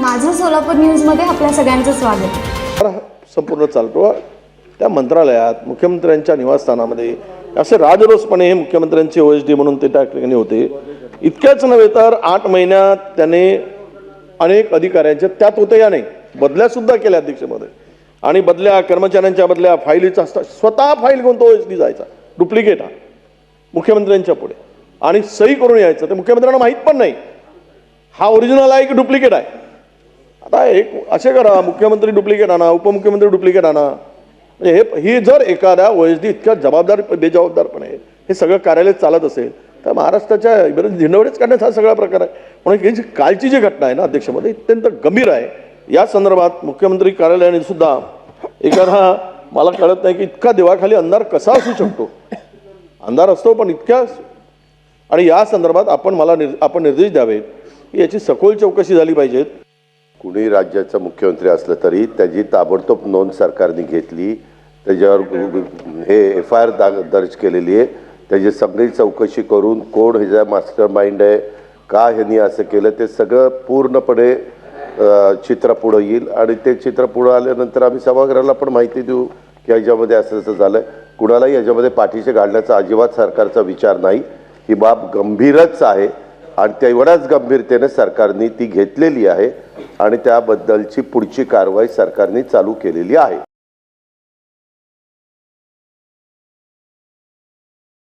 माझं सोलापूर न्यूजमध्ये आपल्या सगळ्यांचं स्वागत. संपूर्ण चालतो. त्या मंत्रालयात मुख्यमंत्र्यांच्या निवासस्थानामध्ये असे राजरोसपणे हे मुख्यमंत्र्यांचे ओ एस डी म्हणून ते त्या ठिकाणी होते. इतक्याच नव्हे तर आठ महिन्यात त्याने अनेक अधिकाऱ्यांच्या त्यात होते या नाही बदल्या सुद्धा केल्या अध्यक्षमध्ये आणि बदल्या कर्मचाऱ्यांच्या बदल्या फाईलीचा स्वतः फाईल घेऊन तो ओ एस डी जायचा डुप्लिकेट हा मुख्यमंत्र्यांच्या पुढे. आणि सही करून यायचं ते मुख्यमंत्र्यांना माहीत पण नाही. हा ओरिजिनल आहे की डुप्लिकेट आहे? आता एक असे करा मुख्यमंत्री डुप्लिकेट आणा उपमुख्यमंत्री डुप्लिकेट आणा. म्हणजे हे ही जर एखाद्या ओ इतक्या जबाबदार बेजबाबदारपणे हे सगळं कार्यालय चालत असेल तर महाराष्ट्राच्या बरेच झिंडवडेच काढण्यात हा सगळा प्रकार आहे. म्हणून ही जी कालची जी घटना आहे ना अध्यक्षमध्ये अत्यंत गंभीर आहे. या संदर्भात मुख्यमंत्री कार्यालयाने सुद्धा एखादा मला कळत नाही की इतका देवाखाली अंधार कसा असू शकतो. अंधार असतो पण इतक्या आणि या संदर्भात आपण मला निर् आपण निर्देश द्यावेत की याची सखोल चौकशी झाली पाहिजेत. कुणी राज्याचा मुख्यमंत्री असलं तरी त्याची ताबडतोब नोंद सरकारने घेतली. त्याच्यावर हे एफ आय आर दर्ज केलेली आहे. त्याची सगळी चौकशी करून कोण ह्याचा मास्टर माइंड आहे का ह्यांनी असं केलं ते सगळं पूर्णपणे चित्र पुढं येईल. आणि ते चित्र पुढं आल्यानंतर आम्ही सभागृहाला पण माहिती देऊ की ह्याच्यामध्ये असं असं झालं कुणालाही याच्यामध्ये पाठीशी घालण्याचा अजिबात सरकारचा विचार नाही. ही बाब गंभीरच आहे. आणि तेवढ्याच गंभीरतेने सरकारने ती घेतलेली आहे आणि त्याबद्दलची पुढची कारवाई सरकारने चालू केलेली आहे.